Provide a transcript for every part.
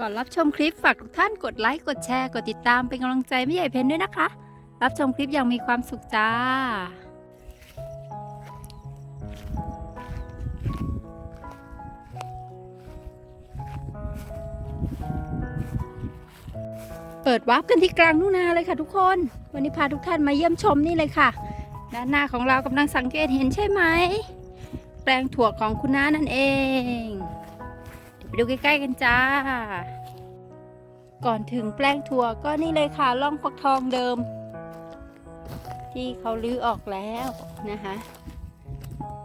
ก่อนรับชมคลิปฝากทุกท่านกดไลค์กดแชร์กดติดตามเป็นกำลังใจไม่ใหญ่เพนด้วยนะคะ รับชมคลิปอย่างมีความสุขจ้าเปิดวาร์ปกันที่กลางทุ่งนาเลยค่ะทุกคน วันนี้พาทุกท่านมาเยี่ยมชมนี่เลยค่ะ ด้านหน้าของเรากำลังสังเกตเห็นใช่ไหม แปลงถั่วของคุณน้านั่นเอง ไปดูใกล้ๆกันจ้า ก่อนถึงแปลงถั่วก็นี่เลยค่ะร่องฟักทองเดิม ที่เขาลื้อออกแล้วนะคะ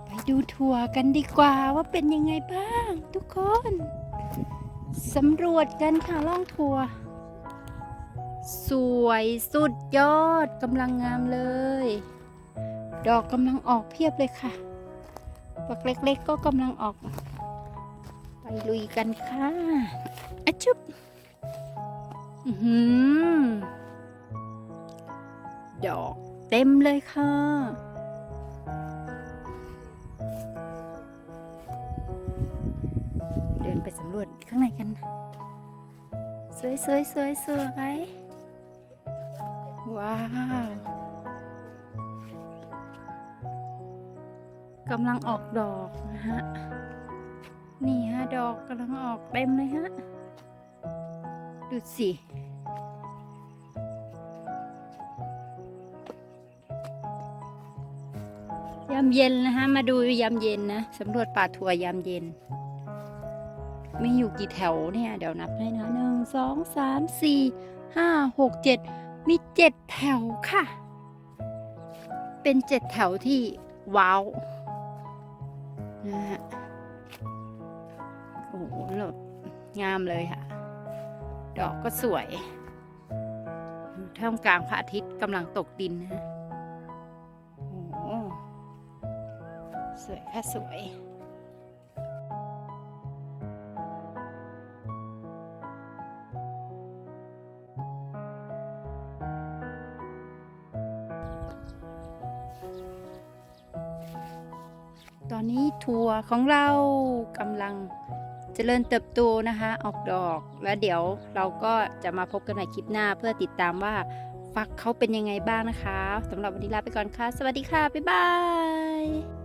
ไปดูถั่วกันดีกว่าว่าเป็นยังไงบ้าง ทุกคนสำรวจกันค่ะร่องถั่ว สวยสุดยอดกำลังงามเลย ดอกกำลังออกเพียบเลยค่ะฝักเล็กๆก็กำลังออก ไปลุยกันค่ะอะชุบหือดอกเต็มเลยค่ะ เดินไปสำรวจข้างในกัน สวยสวยสวยสวยว้าว กำลังออกดอกนะฮะ ดอกกำลังออกเต็มเลยฮะ ดูสิยามเย็นนะฮะมาดูยามเย็นนะสำรวจป่าถั่วยามเย็น มีอยู่กี่แถวเนี่ย เดี๋ยวนับให้นะหนึ่งสองสามสี่ห้าหกเจ็ดมีเจ็ดแถวค่ะ เป็นเจ็ดแถวที่ว้าวนะฮะ โอ้โหหลดงามเลยค่ะ ดอกก็สวยท่ามกลางพระอาทิตย์กำลังตกดินนะโอ้โหสวยค่ะสวยตอนนี้ถั่วของเรากำลัง เจริญเติบโตนะคะ ออกดอกแล้วเดี๋ยวเราก็จะมาพบกันในคลิปหน้าเพื่อติดตามว่าฟักเขาเป็นยังไงบ้างนะคะสำหรับวันนี้ลาไปก่อนค่ะ สวัสดีค่ะ บ๊ายบาย